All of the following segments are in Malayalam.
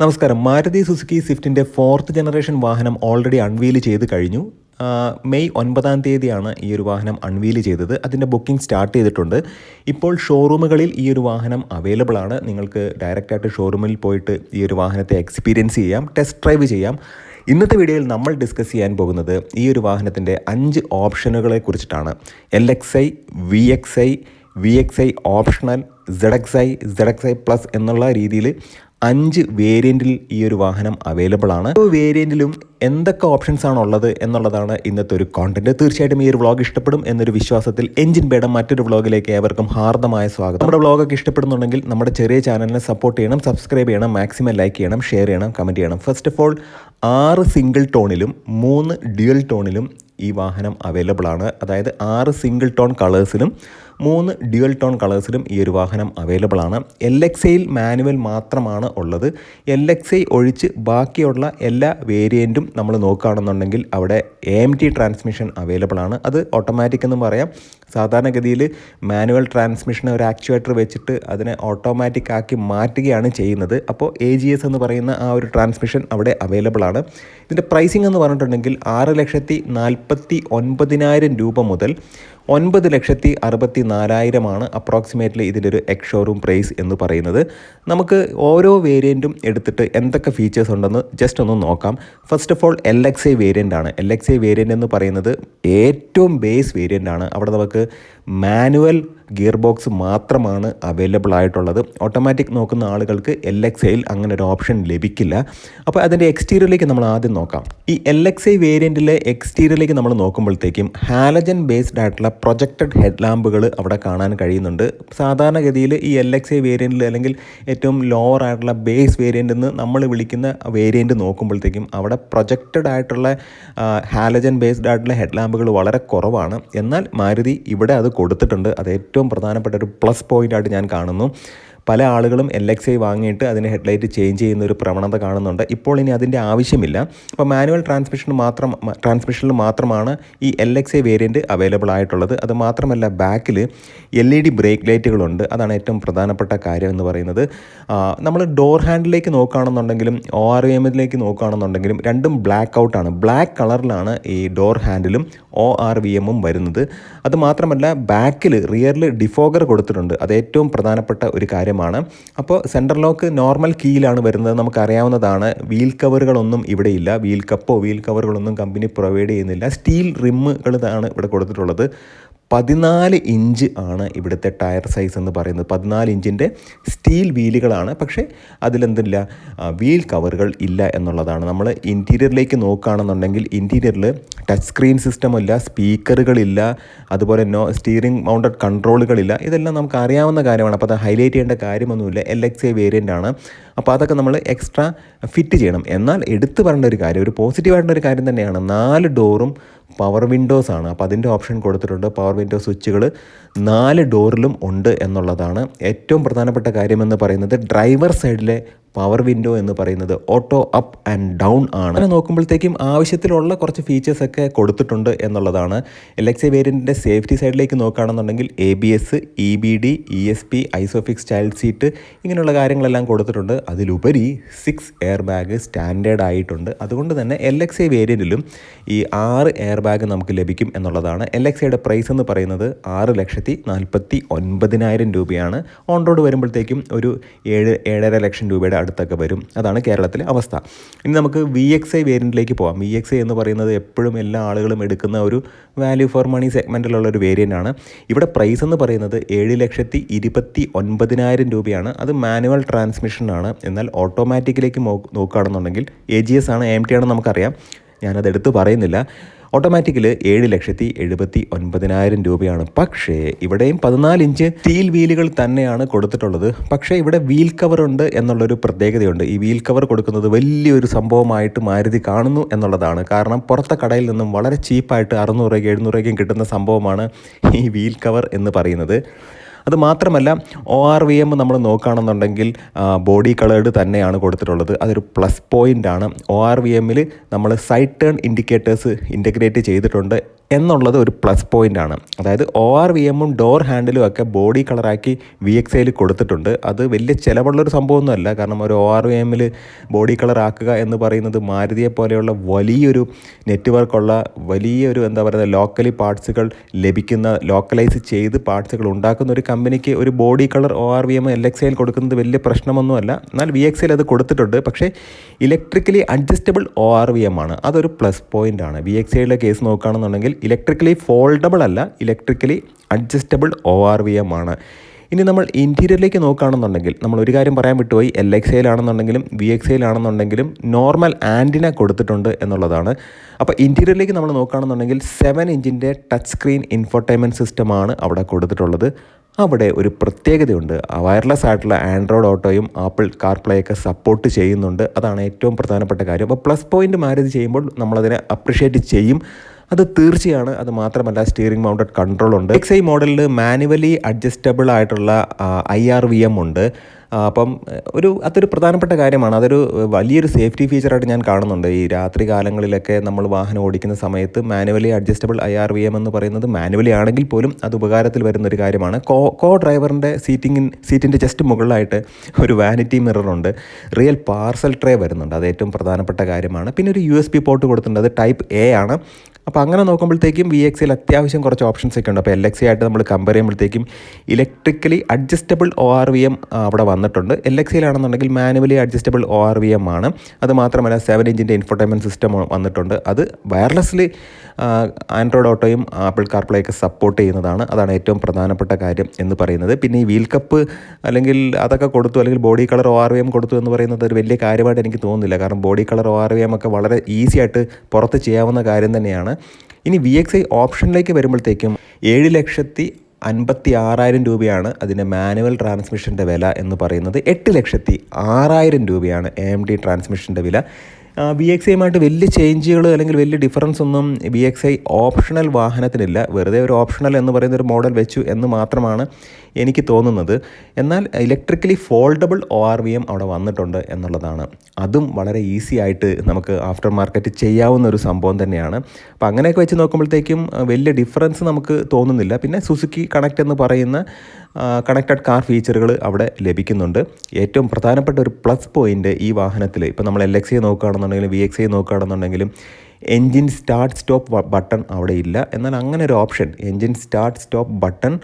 നമസ്കാരം. മാരുതി സുസുക്കി സ്വിഫ്റ്റിന്റെ ഫോർത്ത് ജനറേഷൻ വാഹനം ഓൾറെഡി അൺവീൽ ചെയ്ത് കഴിഞ്ഞു. മെയ് ഒൻപതാം തീയതിയാണ് ഈ ഒരു വാഹനം അൺവീൽ ചെയ്തത്. അതിന്റെ ബുക്കിംഗ് സ്റ്റാർട്ട് ചെയ്തിട്ടുണ്ട്. ഇപ്പോൾ ഷോറൂമുകളിൽ ഈ ഒരു വാഹനം അവൈലബിൾ ആണ്. നിങ്ങൾക്ക് ഡയറക്റ്റായിട്ട് ഷോറൂമിൽ പോയിട്ട് ഈ ഒരു വാഹനത്തെ എക്സ്പീരിയൻസ് ചെയ്യാം ടെസ്റ്റ് ഡ്രൈവ് ചെയ്യാം. ഇന്നത്തെ വീഡിയോയിൽ നമ്മൾ ഡിസ്കസ് ചെയ്യാൻ പോകുന്നത് ഈ ഒരു വാഹനത്തിന്റെ അഞ്ച് ഓപ്ഷനുകളെ കുറിച്ചിട്ടാണ്. L X I V X I V X I optional Z X I Z X I plus എന്നുള്ള രീതിയിൽ അഞ്ച് വേരിയന്റിൽ ഈ ഒരു വാഹനം അവൈലബിൾ ആണ്. ഓരോ വേരിയന്റിലും എന്തൊക്കെ ഓപ്ഷൻസ് ആണ് ഉള്ളത് എന്നുള്ളതാണ് ഇന്നത്തെ ഒരു കോണ്ടന്റ് തീർച്ചയായിട്ടും ഈ ഒരു വ്ളോഗ് ഇഷ്ടപ്പെടും എന്നൊരു വിശ്വാസത്തിൽ എഞ്ചിൻ ബേഡം മറ്റൊരു വ്ളോഗിലേക്ക് ഏവർക്കും ഹാർദമായ സ്വാഗതം. നമ്മുടെ വ്ളോഗൊക്കെ ഇഷ്ടപ്പെടുന്നുണ്ടെങ്കിൽ നമ്മുടെ ചെറിയ ചാനലിനെ സപ്പോർട്ട് ചെയ്യണം സബ്സ്ക്രൈബ് ചെയ്യണം മാക്സിമം ലൈക്ക് ചെയ്യണം ഷെയർ ചെയ്യണം കമന്റ് ചെയ്യണം. ഫസ്റ്റ് ഓഫ് ഓൾ ആറ് സിംഗിൾ ടോണിലും മൂന്ന് ഡ്യുവൽ ടോണിലും ഈ വാഹനം അവൈലബിൾ ആണ്. അതായത് ആറ് സിംഗിൾ ടോൺ കളേഴ്സിലും മൂന്ന് ഡ്യുവൽ ടോൺ കളേഴ്സിലും ഈ ഒരു വാഹനം അവൈലബിൾ ആണ്. എൽ എക്സ് ഐയിൽ മാനുവൽ മാത്രമാണ് ഉള്ളത്. എൽ എക്സ് ഐ ഒഴിച്ച് ബാക്കിയുള്ള എല്ലാ വേരിയന്റും നമ്മൾ നോക്കുകയാണെന്നുണ്ടെങ്കിൽ അവിടെ A M T transmission available ആണ്. അത് ഓട്ടോമാറ്റിക് എന്നും പറയാം. സാധാരണഗതിയിൽ മാനുവൽ ട്രാൻസ്മിഷൻ ഒരു ആക്ച്വേറ്റർ വെച്ചിട്ട് അതിനെ ഓട്ടോമാറ്റിക് ആക്കി മാറ്റുകയാണ് ചെയ്യുന്നത്. അപ്പോൾ എ ജി എസ് എന്ന് പറയുന്ന ആ ഒരു ട്രാൻസ്മിഷൻ അവിടെ അവൈലബിൾ ആണ്. ഇതിന്റെ പ്രൈസിംഗ് എന്ന് പറഞ്ഞിട്ടുണ്ടെങ്കിൽ ആറ് ലക്ഷത്തി നാൽപ്പത്തി ഒൻപതിനായിരം രൂപ മുതൽ ഒൻപത് ലക്ഷത്തി അറുപത്തി നാലായിരമാണ് അപ്രോക്സിമേറ്റ്ലി ഇതിന്റെ ഒരു ഷോറൂം പ്രൈസ് എന്ന് പറയുന്നത്. നമുക്ക് ഓരോ വേരിയന്റും എടുത്തിട്ട് എന്തൊക്കെ ഫീച്ചേഴ്സ് ഉണ്ടെന്ന് ജസ്റ്റ് ഒന്ന് നോക്കാം. First of all L X I variant ആണ്. എൽ എക്സ് ഐ വേരിയന്റ് എന്ന് പറയുന്നത് ഏറ്റവും ബേസ് വേരിയന്റ് ആണ്. അവിടെ നമുക്ക് മാനുവൽ ഗിയർ ബോക്സ് മാത്രമാണ് അവൈലബിൾ ആയിട്ടുള്ളത് ഓട്ടോമാറ്റിക് നോക്കുന്ന ആളുകൾക്ക് എൽ എക്സ് ഐയിൽ അങ്ങനെ ഒരു ഓപ്ഷൻ ലഭിക്കില്ല. അപ്പോൾ അതിന്റെ എക്സ്റ്റീരിയറിലേക്ക് നമ്മൾ ആദ്യം നോക്കാം. ഈ എൽ എക്സ് ഐ വേരിയന്റിലെ എക്സ്റ്റീരിയറിലേക്ക് നമ്മൾ നോക്കുമ്പോഴത്തേക്കും ഹാലജൻ ബേസ്ഡ് ആയിട്ടുള്ള പ്രൊജക്റ്റഡ് ഹെഡ് ലാമ്പുകൾ അവിടെ കാണാൻ കഴിയുന്നുണ്ട്. സാധാരണഗതിയിൽ ഈ എൽ എക്സ് ഐ വേരിയന്റിൽ അല്ലെങ്കിൽ ഏറ്റവും ലോവർ ആയിട്ടുള്ള ബേസ് വേരിയന്റ് എന്ന് നമ്മൾ വിളിക്കുന്ന വേരിയന്റ് നോക്കുമ്പോഴത്തേക്കും അവിടെ പ്രൊജക്റ്റഡ് ആയിട്ടുള്ള ഹാലജൻ ബേസ്ഡ് ആയിട്ടുള്ള ഹെഡ് ലാമ്പുകൾ വളരെ കുറവാണ്. എന്നാൽ മാരുതി ഇവിടെ അത് കൊടുത്തിട്ടുണ്ട്. അത് ഏറ്റവും പ്രധാനപ്പെട്ട ഒരു പ്ലസ് പോയിന്റായിട്ട് ഞാൻ കാണുന്നു. പല ആളുകളും എൽ എക്സ് ഐ വാങ്ങിയിട്ട് അതിന് ഹെഡ്ലൈറ്റ് ചേഞ്ച് ചെയ്യുന്ന ഒരു പ്രവണത കാണുന്നുണ്ട്. ഇപ്പോൾ ഇനി അതിന്റെ ആവശ്യമില്ല. അപ്പോൾ മാനുവൽ ട്രാൻസ്മിഷൻ മാത്രം ട്രാൻസ്മിഷനിൽ മാത്രമാണ് ഈ L X I variant available ആയിട്ടുള്ളത്. അത് മാത്രമല്ല ബാക്കിൽ എൽ ഇ ഡി ബ്രേക്ക് ലൈറ്റുകളുണ്ട് അതാണ് ഏറ്റവും പ്രധാനപ്പെട്ട കാര്യം എന്ന് പറയുന്നത്. നമ്മൾ ഡോർ ഹാൻഡിലേക്ക് നോക്കുകയാണെന്നുണ്ടെങ്കിലും ഒ ആർ എമ്മിലേക്ക് നോക്കുകയാണെന്നുണ്ടെങ്കിലും രണ്ടും ബ്ലാക്ക് ഔട്ടാണ് ബ്ലാക്ക് കളറിലാണ് ഈ ഡോർ ഹാൻഡിലും ഒ ആർ വി എമ്മും വരുന്നത്. അത് മാത്രമല്ല ബാക്കിൽ റിയറിൽ ഡിഫോഗർ കൊടുത്തിട്ടുണ്ട്. അത് ഏറ്റവും പ്രധാനപ്പെട്ട ഒരു കാര്യമാണ്. അപ്പോൾ സെൻട്രൽ ലോക്ക് നോർമൽ കീയിലാണ് വരുന്നത്. നമുക്കറിയാവുന്നതാണ് വീൽ കവറുകളൊന്നും ഇവിടെ ഇല്ല വീൽ കപ്പോ വീൽ കവറുകളൊന്നും കമ്പനി പ്രൊവൈഡ് ചെയ്യുന്നില്ല സ്റ്റീൽ റിമ്മുകളാണ് ഇവിടെ കൊടുത്തിട്ടുള്ളത്. പതിനാല് ഇഞ്ച് ആണ് ഇവിടുത്തെ ടയർ സൈസ് എന്ന് പറയുന്നത്. പതിനാല് ഇഞ്ചിന്റെ സ്റ്റീൽ വീലുകളാണ്. പക്ഷേ അതിലെന്തില്ല? വീൽ കവറുകൾ ഇല്ല എന്നുള്ളതാണ്. നമ്മൾ ഇന്റീരിയറിലേക്ക് നോക്കുകയാണെന്നുണ്ടെങ്കിൽ ഇന്റീരിയറിൽ ടച്ച് സ്ക്രീൻ സിസ്റ്റമില്ല സ്പീക്കറുകളില്ല അതുപോലെ നോ സ്റ്റീറിംഗ് മൗണ്ടഡ് കൺട്രോളുകളില്ല. ഇതെല്ലാം നമുക്ക് അറിയാവുന്ന കാര്യമാണ്. അപ്പോൾ അത് ഹൈലൈറ്റ് ചെയ്യേണ്ട കാര്യമൊന്നുമില്ല. എൽ എക്സ് ഐ വേരിയന്റ് ആണ് അപ്പോൾ അതൊക്കെ നമ്മൾ എക്സ്ട്രാ ഫിറ്റ് ചെയ്യണം. എന്നാൽ എടുത്തു പറയേണ്ട ഒരു കാര്യം ഒരു പോസിറ്റീവായിട്ടുള്ള ഒരു കാര്യം തന്നെയാണ്. നാല് ഡോറും പവർ വിൻഡോസ് ആണ്. അപ്പോൾ അതിന്റെ ഓപ്ഷൻ കൊടുത്തിട്ടുണ്ട്. പവർ വിൻഡോ സ്വിച്ചുകൾ നാല് ഡോറിലും ഉണ്ട് എന്നുള്ളതാണ് ഏറ്റവും പ്രധാനപ്പെട്ട കാര്യമെന്ന് പറയുന്നത്. ഡ്രൈവർ സൈഡിലെ പവർ വിൻഡോ എന്ന് പറയുന്നത് ഓട്ടോ അപ്പ് ആൻഡ് ഡൗൺ ആണ്. അങ്ങനെ നോക്കുമ്പോഴത്തേക്കും ആവശ്യത്തിലുള്ള കുറച്ച് ഫീച്ചേഴ്സ് ഒക്കെ കൊടുത്തിട്ടുണ്ട് എന്നുള്ളതാണ്. എലക്സി വേരിയന്റിന്റെ സേഫ്റ്റി സൈഡിലേക്ക് നോക്കുകയാണെന്നുണ്ടെങ്കിൽ A B S E B D E S P isofix child seat ഇങ്ങനെയുള്ള കാര്യങ്ങളെല്ലാം കൊടുത്തിട്ടുണ്ട്. അതിലുപരി സിക്സ് എയർ ബാഗ് സ്റ്റാൻഡേർഡ് ആയിട്ടുണ്ട്. അതുകൊണ്ട് തന്നെ എൽ എക്സ് വേരിയന്റിലും ഈ ആറ് എയർ ബാഗ് നമുക്ക് ലഭിക്കും എന്നുള്ളതാണ്. എൽ എക്സ് പ്രൈസ് എന്ന് പറയുന്നത് ആറ് ലക്ഷത്തി നാൽപ്പത്തി ഒൻപതിനായിരം രൂപയാണ്. ഓൺ റോഡ് വരുമ്പോഴത്തേക്കും ഒരു ഏഴ് ഏഴര ലക്ഷം രൂപയുടെ അടുത്തൊക്കെ വരും. അതാണ് കേരളത്തിലെ അവസ്ഥ. ഇനി നമുക്ക് വി എക്സ് ഐ വേരിയന്റിലേക്ക് പോകാം വി എക്സ് ഐ എന്ന് പറയുന്നത് എപ്പോഴും എല്ലാ ആളുകളും എടുക്കുന്ന ഒരു വാല്യൂ ഫോർ മണി സെഗ്മെന്റിലുള്ള ഒരു വേരിയന്റ് ആണ്. ഇവിടെ പ്രൈസ് എന്ന് പറയുന്നത് ഏഴ് ലക്ഷത്തി ഇരുപത്തി ഒൻപതിനായിരം രൂപയാണ്. അത് മാനുവൽ ട്രാൻസ്മിഷനാണ് എന്നാൽ ഓട്ടോമാറ്റിക്കിലേക്ക് നോക്കുകയാണെന്നുണ്ടെങ്കിൽ എ ജി എസ് ആണ് എം ടി ആണെന്ന് നമുക്കറിയാം. ഞാനത് എടുത്ത് പറയുന്നില്ല. ഓട്ടോമാറ്റിക്കിൽ ഏഴ് ലക്ഷത്തി എഴുപത്തി ഒൻപതിനായിരം രൂപയാണ്. പക്ഷേ ഇവിടെയും പതിനാല് ഇഞ്ച് സ്റ്റീൽ വീലുകൾ തന്നെയാണ് കൊടുത്തിട്ടുള്ളത്. പക്ഷേ ഇവിടെ വീൽ കവർ ഉണ്ട് എന്നുള്ളൊരു പ്രത്യേകതയുണ്ട്. ഈ വീൽ കവർ കൊടുക്കുന്നത് വലിയൊരു സംഭവമായിട്ട് മാരുതി കാണുന്നു എന്നുള്ളതാണ്. കാരണം പുറത്തെ കടയിൽ നിന്നും വളരെ ചീപ്പായിട്ട് അറുന്നൂറ് രൂപയ്ക്ക് എഴുന്നൂറ് രൂപയ്ക്കും കിട്ടുന്ന സംഭവമാണ് ഈ വീൽ കവർ എന്ന് പറയുന്നത്. അത് മാത്രമല്ല ഒ ആർ വി എം നമ്മൾ നോക്കുകയാണെന്നുണ്ടെങ്കിൽ ബോഡി കളേർഡ് തന്നെയാണ് കൊടുത്തിട്ടുള്ളത്. അതൊരു പ്ലസ് പോയിന്റ് ആണ്. ഒ ആർ വി എമ്മിൽ നമ്മൾ സൈഡ് ടേൺ ഇൻഡിക്കേറ്റേഴ്സ് ഇന്റഗ്രേറ്റ് ചെയ്തിട്ടുണ്ട്. എന്നുള്ളത് ഒരു പ്ലസ് പോയിന്റ് ആണ്. അതായത് ഒ ആർ വി എമ്മും ഡോർ ഹാൻഡിലും ഒക്കെ ബോഡി കളറാക്കി വി എക്സ് ഐയിൽ കൊടുത്തിട്ടുണ്ട്. അത് വലിയ ചിലവുള്ളൊരു സംഭവമൊന്നുമല്ല. കാരണം ഒരു ഒ ആർ വി എമ്മിൽ ബോഡി കളർ ആക്കുക എന്ന് പറയുന്നത് മാരുതിയെ പോലെയുള്ള വലിയൊരു നെറ്റ്വർക്കുള്ള വലിയൊരു എന്താ പറയുക ലോക്കലി പാർട്സുകൾ ലഭിക്കുന്ന ലോക്കലൈസ് ചെയ്ത് പാർട്സുകൾ ഉണ്ടാക്കുന്ന ഒരു കമ്പനിക്ക് ഒരു body colour O R V M L X ഐയിൽ കൊടുക്കുന്നത് വലിയ പ്രശ്നമൊന്നുമല്ല. എന്നാൽ വി എക്സ് ഐയിൽ അത് കൊടുത്തിട്ടുണ്ട്. പക്ഷേ electrically adjustable O R V M ആണ്. അതൊരു പ്ലസ് പോയിന്റ് ആണ്. വി എക്സ് ഐയിലെ കേസ് നോക്കുകയാണെന്നുണ്ടെങ്കിൽ ഇലക്ട്രിക്കലി ഫോൾഡബിൾ അല്ല electrically adjustable O R V M ആണ്. ഇനി നമ്മൾ ഇന്റീരിയറിലേക്ക് നോക്കുകയാണെന്നുണ്ടെങ്കിൽ നമ്മൾ ഒരു കാര്യം പറയാൻ വിട്ടുപോയി എൽ എക്സ് ഐയിലാണെന്നുണ്ടെങ്കിലും വി എക്സ് ഐയിലാണെന്നുണ്ടെങ്കിലും നോർമൽ ആന്റിന കൊടുത്തിട്ടുണ്ട് എന്നുള്ളതാണ്. അപ്പോൾ ഇന്റീരിയറിലേക്ക് നമ്മൾ നോക്കുകയാണെന്നുണ്ടെങ്കിൽ സെവൻ ഇഞ്ചിന്റെ ടച്ച് സ്ക്രീൻ ഇൻഫോർടൈൻമെന്റ് സിസ്റ്റമാണ് അവിടെ കൊടുത്തിട്ടുള്ളത്. അവിടെ ഒരു പ്രത്യേകതയുണ്ട്. വയർലെസ് ആയിട്ടുള്ള ആൻഡ്രോയിഡ് ഓട്ടോയും ആപ്പിൾ കാർപ്ലേ ഒക്കെ സപ്പോർട്ട് ചെയ്യുന്നുണ്ട്. അതാണ് ഏറ്റവും പ്രധാനപ്പെട്ട കാര്യം. അപ്പോൾ പ്ലസ് പോയിന്റ് മാരേജ് ചെയ്യുമ്പോൾ നമ്മളതിനെ അപ്രിഷ്യേറ്റ് ചെയ്യും. അത് തീർച്ചയാണ്. അത് മാത്രമല്ല സ്റ്റിയറിംഗ് മൗണ്ടഡ് കൺട്രോൾ ഉണ്ട്. എക്സ് ഐ മോഡലിൽ മാനുവലി അഡ്ജസ്റ്റബിൾ ആയിട്ടുള്ള ഐ ആർ വി എം ഉണ്ട്. അപ്പം ഒരു അതൊരു പ്രധാനപ്പെട്ട കാര്യമാണ്. അതൊരു വലിയൊരു സേഫ്റ്റി ഫീച്ചറായിട്ട് ഞാൻ കാണുന്നുണ്ട്. ഈ രാത്രി കാലങ്ങളിലൊക്കെ നമ്മൾ വാഹനം ഓടിക്കുന്ന സമയത്ത് manually adjustable I R V M എന്ന് പറയുന്നത് മാനുവലി ആണെങ്കിൽ പോലും അത് ഉപകാരത്തിൽ വരുന്ന ഒരു കാര്യമാണ്. കോ കോ ഡ്രൈവറിന്റെ സീറ്റിംഗിൻ സീറ്റിന്റെ ജസ്റ്റ് മുകളിലായിട്ട് ഒരു വാനിറ്റി മിററുണ്ട് റിയൽ പാർസൽ ട്രേ വരുന്നുണ്ട്. അത് ഏറ്റവും പ്രധാനപ്പെട്ട കാര്യമാണ്. പിന്നെ ഒരു യു എസ് പി പോർട്ട് കൊടുത്തിട്ടുണ്ട്. അത് ടൈപ്പ് എ ആണ്. അപ്പോൾ അങ്ങനെ നോക്കുമ്പോഴത്തേക്കും വി എക്സിൽ അത്യാവശ്യം കുറച്ച് ഓപ്ഷൻസ് ഒക്കെ ഉണ്ട്. അപ്പോൾ എൽ എക്സി ആയിട്ട് നമ്മൾ കമ്പയർ ചെയ്യുമ്പോഴത്തേക്കും electrically adjustable O R V M അവിടെ വന്നിട്ടുണ്ട്. L എക്സിയിലാണെന്നുണ്ടെങ്കിൽ manually adjustable O R V M ആണ്. അത് മാത്രമല്ല സെവൻ ഇഞ്ചിന്റെ ഇൻഫർടൈൻമെന്റ് സിസ്റ്റം വന്നിട്ടുണ്ട്. അത് വയർലെസ്ലി ആൻഡ്രോയിഡ് ഓട്ടോയും ആപ്പിൾ കാർപ്ലേ ഒക്കെ സപ്പോർട്ട് ചെയ്യുന്നതാണ്. അതാണ് ഏറ്റവും പ്രധാനപ്പെട്ട കാര്യം എന്ന് പറയുന്നത്. പിന്നെ ഈ വീൽ കപ്പ് അല്ലെങ്കിൽ അതൊക്കെ കൊടുത്തു അല്ലെങ്കിൽ body colour O R V M കൊടുത്തു എന്ന് പറയുന്നത് ഒരു വലിയ കാര്യമായിട്ട് എനിക്ക് തോന്നുന്നില്ല. കാരണം body colour O R V M ഒക്കെ വളരെ ഈസി ആയിട്ട് പുറത്ത് ചെയ്യാവുന്ന കാര്യം തന്നെയാണ്. ഇനി വി എക്സ് ഐ ഓപ്ഷനിലേക്ക് വരുമ്പോഴത്തേക്കും ഏഴ് ലക്ഷത്തി അൻപത്തി ആറായിരം രൂപയാണ് അതിന്റെ മാനുവൽ ട്രാൻസ്മിഷന്റെ വില എന്ന് പറയുന്നത്. എട്ട് ലക്ഷത്തി ആറായിരം രൂപയാണ് എ എം ഡി ട്രാൻസ്മിഷന്റെ വില. വി എക്സ് ഐയുമായിട്ട് വലിയ ചേഞ്ചുകൾ അല്ലെങ്കിൽ വലിയ ഡിഫറൻസ് ഒന്നും വി എക്സ് ഐ ഓപ്ഷണൽ വാഹനത്തിനില്ല. വെറുതെ ഒരു ഓപ്ഷണൽ എന്ന് പറയുന്ന ഒരു മോഡൽ വെച്ചു എന്ന് മാത്രമാണ് എനിക്ക് തോന്നുന്നത്. എന്നാൽ electrically foldable O R V M അവിടെ വന്നിട്ടുണ്ട് എന്നുള്ളതാണ്. അതും വളരെ ഈസി ആയിട്ട് നമുക്ക് ആഫ്റ്റർ മാർക്കറ്റ് ചെയ്യാവുന്ന ഒരു സംഭവം തന്നെയാണ്. അപ്പോൾ അങ്ങനെയൊക്കെ വെച്ച് നോക്കുമ്പോഴത്തേക്കും വലിയ ഡിഫറൻസ് നമുക്ക് തോന്നുന്നില്ല. പിന്നെ സുസുക്കി കണക്ട് എന്ന് പറയുന്ന കണക്റ്റഡ് കാർ ഫീച്ചറുകൾ അവിടെ ലഭിക്കുന്നുണ്ട്. ഏറ്റവും പ്രധാനപ്പെട്ട ഒരു പ്ലസ് പോയിന്റ് ഈ വാഹനത്തിൽ ഇപ്പോൾ നമ്മൾ എൽ എക്സ് നോക്കുകയാണെന്നുണ്ടെങ്കിലും വി എക്സ് നോക്കുകയാണെന്നുണ്ടെങ്കിലും എൻജിൻ സ്റ്റാർട്ട് സ്റ്റോപ്പ് ബട്ടൺ അവിടെ ഇല്ല. എന്നാൽ അങ്ങനെ ഒരു option engine start stop button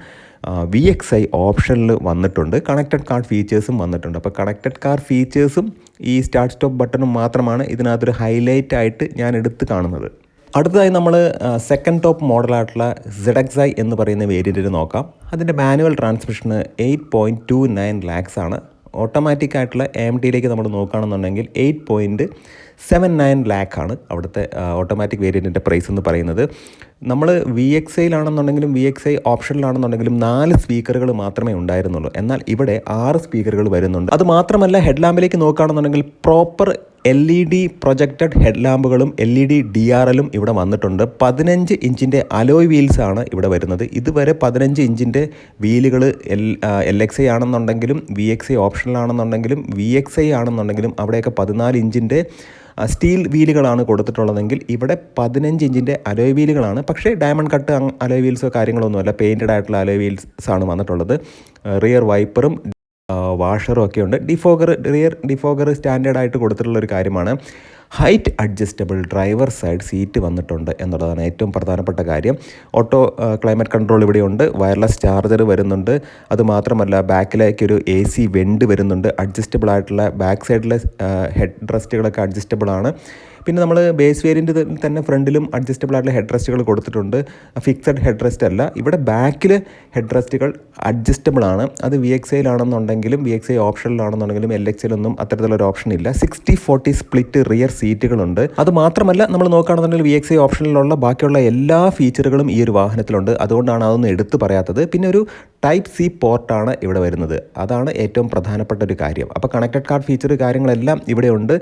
V X I ഓപ്ഷനിൽ വന്നിട്ടുണ്ട്. കണക്റ്റഡ് കാർ ഫീച്ചേഴ്സും വന്നിട്ടുണ്ട്. അപ്പോൾ കണക്റ്റഡ് കാർ ഫീച്ചേഴ്സും ഈ സ്റ്റാർട്ട് സ്റ്റോപ്പ് ബട്ടണും മാത്രമാണ് ഇതിനകത്തൊരു ഹൈലൈറ്റ് ആയിട്ട് ഞാൻ എടുത്ത് കാണുന്നത്. അടുത്തതായി നമ്മൾ സെക്കൻഡ് ടോപ്പ് മോഡലായിട്ടുള്ള സെഡക്സ് എന്ന് പറയുന്ന വേരിയന്റിൽ നോക്കാം. അതിന്റെ manual ട്രാൻസ്മിഷന് eight point two nine lakhs ആണ്. ഓട്ടോമാറ്റിക് ആയിട്ടുള്ള എം ടിയിലേക്ക് നമ്മൾ നോക്കുകയാണെന്നുണ്ടെങ്കിൽ എയ്റ്റ് പോയിന്റ് സെവൻ നയൻ ലാക്കാണ് അവിടുത്തെ ഓട്ടോമാറ്റിക് വേരിയന്റിന്റെ പ്രൈസ് എന്ന് പറയുന്നത്. നമ്മൾ വി എക്സ് ഐയിലാണെന്നുണ്ടെങ്കിലും വി എക്സ് ഐ ഓപ്ഷനിലാണെന്നുണ്ടെങ്കിലും നാല് സ്പീക്കറുകൾ മാത്രമേ ഉണ്ടായിരുന്നുള്ളൂ. എന്നാൽ ഇവിടെ ആറ് സ്പീക്കറുകൾ വരുന്നുണ്ട്. അത് മാത്രമല്ല ഹെഡ് ലാമ്പിലേക്ക് നോക്കുകയാണെന്നുണ്ടെങ്കിൽ proper L E D projected head ലാമ്പുകളും L E D D R എല്ലും ഇവിടെ വന്നിട്ടുണ്ട്. പതിനഞ്ച് ഇഞ്ചിന്റെ അലോയ് വീൽസ് ആണ് ഇവിടെ വരുന്നത്. ഇതുവരെ പതിനഞ്ച് ഇഞ്ചിന്റെ വീലുകൾ എൽ എൽ എക്സ് ഐ ആണെന്നുണ്ടെങ്കിലും വി എക്സ് ഐ ഓപ്ഷനിലാണെന്നുണ്ടെങ്കിലും വി എക്സ് ഐ ആണെന്നുണ്ടെങ്കിലും അവിടെയൊക്കെ പതിനാല് ഇഞ്ചിന്റെ സ്റ്റീൽ വീലുകളാണ് കൊടുത്തിട്ടുള്ളതെങ്കിൽ ഇവിടെ പതിനഞ്ച് ഇഞ്ചിന്റെ അലോയ് വീലുകളാണ്. പക്ഷേ ഡയമണ്ട് കട്ട് അലോയ് വീൽസോ കാര്യങ്ങളൊന്നുമല്ല. പെയിന്റഡ് ആയിട്ടുള്ള അലോയ് വീൽസ് ആണ് വന്നിട്ടുള്ളത് റിയർ വൈപ്പറും വാഷറും ഒക്കെ ഉണ്ട് ഡിഫോഗർ റിയർ ഡിഫോഗർ സ്റ്റാൻഡേർഡായിട്ട് കൊടുത്തിട്ടുള്ള ഒരു കാര്യമാണ്. Height adjustable driver side seat വന്നിട്ടുണ്ട് എന്നുള്ളതാണ് ഏറ്റവും പ്രധാനപ്പെട്ട കാര്യം. ഓട്ടോ ക്ലൈമറ്റ് കൺട്രോൾ ഇവിടെയുണ്ട്. വയർലെസ് ചാർജർ വരുന്നുണ്ട്. അതുമാത്രമല്ല ബാക്കിലേക്ക് ഒരു എ സി വെൻഡ് വരുന്നുണ്ട്. അഡ്ജസ്റ്റബിൾ ആയിട്ടുള്ള ബാക്ക് സൈഡിലെ ഹെഡ് റെസ്റ്റുകളൊക്കെ അഡ്ജസ്റ്റബിൾ ആണ് പിന്നെ നമ്മൾ ബേസ് വേരിയന്റ് തന്നെ ഫ്രണ്ടിലും അഡ്ജസ്റ്റബിൾ ആയിട്ടുള്ള ഹെഡ് റെസ്റ്റുകൾ കൊടുത്തിട്ടുണ്ട്. ഫിക്സഡ് ഹെഡ് റെസ്റ്റ് അല്ല. ഇവിടെ ബാക്കിൽ ഹെഡ് റെസ്റ്റുകൾ അഡ്ജസ്റ്റബിൾ ആണ്. അത് വി എക്സ് ഐയിലാണെന്നുണ്ടെങ്കിലും വി എക്സ് ഐ ഓപ്ഷനിലാണെന്നുണ്ടെങ്കിലും എൽ എക്സ് ഐയിലൊന്നും അത്തരത്തിലൊരു ഓപ്ഷൻ ഇല്ല. സിക്സ്റ്റി ഫോർട്ടി സ്പ്ലിറ്റ് റിയർ സീറ്റുകളുണ്ട് അത് മാത്രമല്ല നമ്മൾ നോക്കുകയാണെന്നുണ്ടെങ്കിൽ വി എക്സ് ഐ ഓപ്ഷനിലുള്ള ബാക്കിയുള്ള എല്ലാ ഫീച്ചറുകളും ഈ ഒരു വാഹനത്തിലുണ്ട്. അതുകൊണ്ടാണ് അതൊന്നും എടുത്തു പറയാത്തത്. പിന്നെ ഒരു ടൈപ്പ് സി പോർട്ടാണ് ഇവിടെ വരുന്നത്. അതാണ് ഏറ്റവും പ്രധാനപ്പെട്ട ഒരു കാര്യം. അപ്പോൾ കണക്റ്റഡ് കാർഡ് ഫീച്ചർ കാര്യങ്ങളെല്ലാം ഇവിടെ ഉണ്ട്.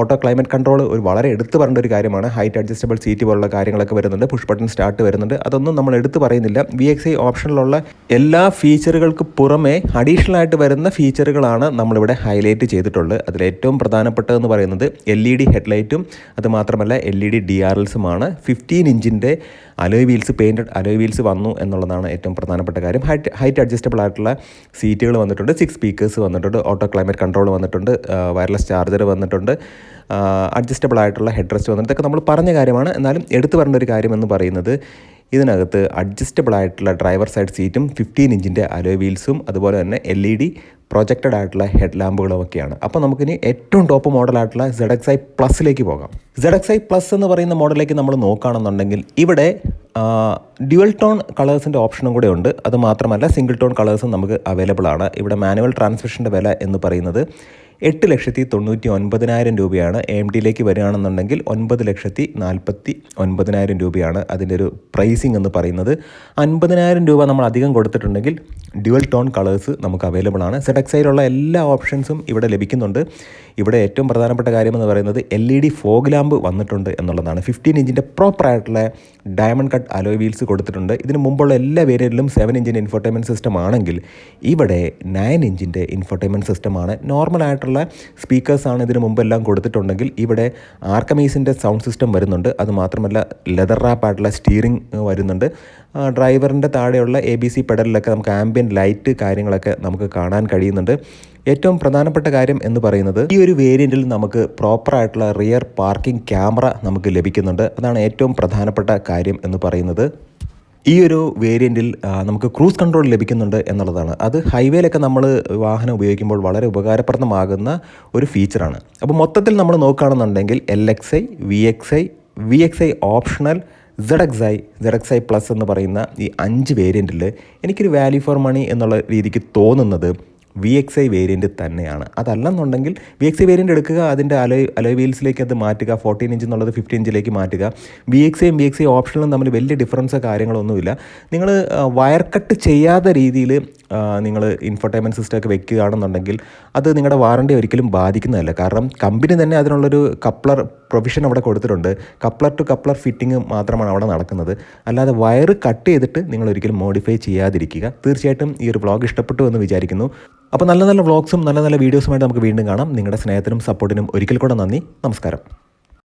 ഓട്ടോ ക്ലൈമറ്റ് കൺട്രോൾ ഒരു വളരെ എടുത്തു പറയേണ്ട ഒരു കാര്യമാണ്. ഹൈറ്റ് അഡ്ജസ്റ്റബിൾ സീറ്റ് പോലുള്ള കാര്യങ്ങളൊക്കെ വരുന്നുണ്ട്. പുഷ് ബട്ടൺ സ്റ്റാർട്ട് വരുന്നുണ്ട്. അതൊന്നും നമ്മൾ എടുത്തു പറയുന്നില്ല. വി എക്സ് ഐ ഓപ്ഷനിലുള്ള എല്ലാ ഫീച്ചറുകൾക്ക് പുറമെ അഡീഷണൽ ആയിട്ട് വരുന്ന ഫീച്ചറുകളാണ് നമ്മളിവിടെ ഹൈലൈറ്റ് ചെയ്തിട്ടുള്ളത്. അതിൽ ഏറ്റവും പ്രധാനപ്പെട്ടതെന്ന് പറയുന്നത് എൽ ഇ ഡി ഹെഡ്ലൈറ്റും അത് മാത്രമല്ല L E D D R എൽസുമാണ് fifteen ഇഞ്ചിന്റെ alloy wheels painted alloy wheels വന്നു എന്നുള്ളതാണ് ഏറ്റവും പ്രധാനപ്പെട്ട കാര്യം. ഹൈറ്റ് ഹൈറ്റ് അഡ്ജസ്റ്റബിൾ ആയിട്ടുള്ള സീറ്റുകൾ വന്നിട്ടുണ്ട്. സിക്സ് സ്പീക്കേഴ്സ് വന്നിട്ടുണ്ട്. ഓട്ടോ ക്ലൈമറ്റ് കൺട്രോൾ വന്നിട്ടുണ്ട് വയർലെസ് ചാർജർ വന്നിട്ടുണ്ട്. അഡ്ജസ്റ്റബിൾ ആയിട്ടുള്ള ഹെഡ് റെസ്റ്റ് വന്നിട്ട് ഇതൊക്കെ നമ്മൾ പറഞ്ഞ കാര്യമാണ്. എന്നാലും എടുത്തു പറഞ്ഞ ഒരു കാര്യം എന്ന് പറയുന്നത് ഇതിനകത്ത് അഡ്ജസ്റ്റബിൾ ആയിട്ടുള്ള ഡ്രൈവർ സൈഡ് സീറ്റും ഫിഫ്റ്റീൻ ഇഞ്ചിന്റെ അലോ വീൽസും അതുപോലെ തന്നെ എൽ ഇ ഡി പ്രൊജക്റ്റഡ് ആയിട്ടുള്ള ഹെഡ് ലാമ്പുകളും ഒക്കെയാണ്. അപ്പോൾ നമുക്കിനി ഏറ്റവും ടോപ്പ് മോഡലായിട്ടുള്ള സെഡ് എക്സ് ഐ പ്ലസിലേക്ക് പോകാം. സെഡ് എക്സ് ഐ പ്ലസ് എന്ന് പറയുന്ന മോഡലിലേക്ക് നമ്മൾ നോക്കുകയാണെന്നുണ്ടെങ്കിൽ ഇവിടെ ഡ്യുവൽ ടോൺ കളേഴ്സിന്റെ ഓപ്ഷനും കൂടെ ഉണ്ട്. അത് മാത്രമല്ല സിംഗിൾ ടോൺ കളേഴ്സും നമുക്ക് അവൈലബിൾ ആണ്. ഇവിടെ മാനുവൽ ട്രാൻസ്മിഷന്റെ വില എന്ന് പറയുന്നത് എട്ട് ലക്ഷത്തി തൊണ്ണൂറ്റി ഒൻപതിനായിരം രൂപയാണ് എ ഡിയിലേക്ക് വരികയാണെന്നുണ്ടെങ്കിൽ ഒൻപത് ലക്ഷത്തി നാൽപ്പത്തി ഒൻപതിനായിരം രൂപയാണ് അതിന്റെ ഒരു പ്രൈസിങ് എന്ന് പറയുന്നത്. അൻപതിനായിരം രൂപ നമ്മൾ അധികം കൊടുത്തിട്ടുണ്ടെങ്കിൽ ഡ്യുവൽ ടോൺ കളേഴ്സ് നമുക്ക് അവൈലബിൾ ആണ്. സെഡക്സൈലുള്ള എല്ലാ ഓപ്ഷൻസും ഇവിടെ ലഭിക്കുന്നുണ്ട്. ഇവിടെ ഏറ്റവും പ്രധാനപ്പെട്ട കാര്യമെന്ന് പറയുന്നത് L E D fog lamp വന്നിട്ടുണ്ട് എന്നുള്ളതാണ്. ഫിഫ്റ്റീൻ ഇഞ്ചിന്റെ പ്രോപ്പറായിട്ടുള്ള ഡയമണ്ട് കട്ട് അലോയ് വീൽസ് കൊടുത്തിട്ടുണ്ട്. ഇതിന് മുമ്പുള്ള എല്ലാ വേരിയന്റിലും സെവൻ ഇഞ്ചിന്റെ ഇൻഫോർട്ടൈൻമെന്റ് സിസ്റ്റം ആണെങ്കിൽ ഇവിടെ നയൻ ഇഞ്ചിന്റെ ഇൻഫോർട്ടൈൻമെന്റ് സിസ്റ്റമാണ് നോർമൽ ആയിട്ടുള്ള സ്പീക്കേഴ്സാണ് ഇതിന് മുമ്പെല്ലാം കൊടുത്തിട്ടുണ്ടെങ്കിൽ ഇവിടെ ആർക്കമീസിന്റെ സൗണ്ട് സിസ്റ്റം വരുന്നുണ്ട്. അത് മാത്രമല്ല ലെതർ റാപ്പ് ആയിട്ടുള്ള സ്റ്റിയറിംഗ് വരുന്നുണ്ട്. ഡ്രൈവറിന്റെ താഴെയുള്ള എ ബി സി പെഡലിലൊക്കെ നമുക്ക് ആംബിയൻ ലൈറ്റ് കാര്യങ്ങളൊക്കെ നമുക്ക് കാണാൻ കഴിയുന്നുണ്ട്. ഏറ്റവും പ്രധാനപ്പെട്ട കാര്യം എന്ന് പറയുന്നത് ഈ ഒരു വേരിയന്റിൽ നമുക്ക് പ്രോപ്പറായിട്ടുള്ള റിയർ പാർക്കിംഗ് ക്യാമറ നമുക്ക് ലഭിക്കുന്നുണ്ട്. അതാണ് ഏറ്റവും പ്രധാനപ്പെട്ട കാര്യം എന്ന് പറയുന്നത്. ഈ ഒരു വേരിയന്റിൽ നമുക്ക് ക്രൂസ് കൺട്രോൾ ലഭിക്കുന്നുണ്ട് എന്നുള്ളതാണ്. അത് ഹൈവേയിലൊക്കെ നമ്മൾ വാഹനം ഉപയോഗിക്കുമ്പോൾ വളരെ ഉപകാരപ്രദമാകുന്ന ഒരു ഫീച്ചറാണ് അപ്പോൾ മൊത്തത്തിൽ നമ്മൾ നോക്കുകയാണെന്നുണ്ടെങ്കിൽ L X I V X I V X I optional Z X I Z X I plus എന്ന് പറയുന്ന ഈ അഞ്ച് വേരിയന്റിൽ എനിക്കൊരു വാല്യൂ ഫോർ മണി എന്നുള്ള രീതിക്ക് തോന്നുന്നത് വി എക്സ് ഐ വേരിയന്റ് തന്നെയാണ്. അതല്ലെന്നുണ്ടെങ്കിൽ വി എക്സ് ഐ വേരിയന്റ് എടുക്കുക അതിന്റെ അലോയ് അലോയ് വീൽസിലേക്ക് അത് മാറ്റുക ഫോർട്ടീൻ ഇഞ്ച് എന്നുള്ളത് ഫിഫ്റ്റീൻ ഇഞ്ചിലേക്ക് മാറ്റുക. വി എക്സ് ഐയും വി എക്സ് ഐ ഓപ്ഷനിലും തമ്മിൽ വലിയ ഡിഫറൻസോ കാര്യങ്ങളൊന്നുമില്ല. നിങ്ങൾ വയർ കട്ട് ചെയ്യാത്ത രീതിയിൽ നിങ്ങൾ ഇൻഫർടൈൻമെന്റ് സിസ്റ്റമൊക്കെ വെക്കുകയാണെന്നുണ്ടെങ്കിൽ അത് നിങ്ങളുടെ വാറണ്ടി ഒരിക്കലും ബാധിക്കുന്നതല്ല. കാരണം കമ്പനി തന്നെ അതിനുള്ളൊരു കപ്ലർ പ്രൊവിഷൻ അവിടെ കൊടുത്തിട്ടുണ്ട്. കപ്ലർ ടു കപ്ലർ ഫിറ്റിംഗ് മാത്രമാണ് അവിടെ നടക്കുന്നത്. അല്ലാതെ വയർ കട്ട് ചെയ്തിട്ട് നിങ്ങൾ ഒരിക്കലും മോഡിഫൈ ചെയ്യാതിരിക്കുക. തീർച്ചയായിട്ടും ഈ ഒരു വ്ളോഗ് ഇഷ്ടപ്പെട്ടു എന്ന് വിചാരിക്കുന്നു. അപ്പോൾ നല്ല നല്ല വ്ളോഗ്സും നല്ല നല്ല വീഡിയോസുമായിട്ട് നമുക്ക് വീണ്ടും കാണാം. നിങ്ങളുടെ സ്നേഹത്തിനും സപ്പോർട്ടിനും ഒരിക്കൽ കൂടെ നന്ദി. നമസ്കാരം.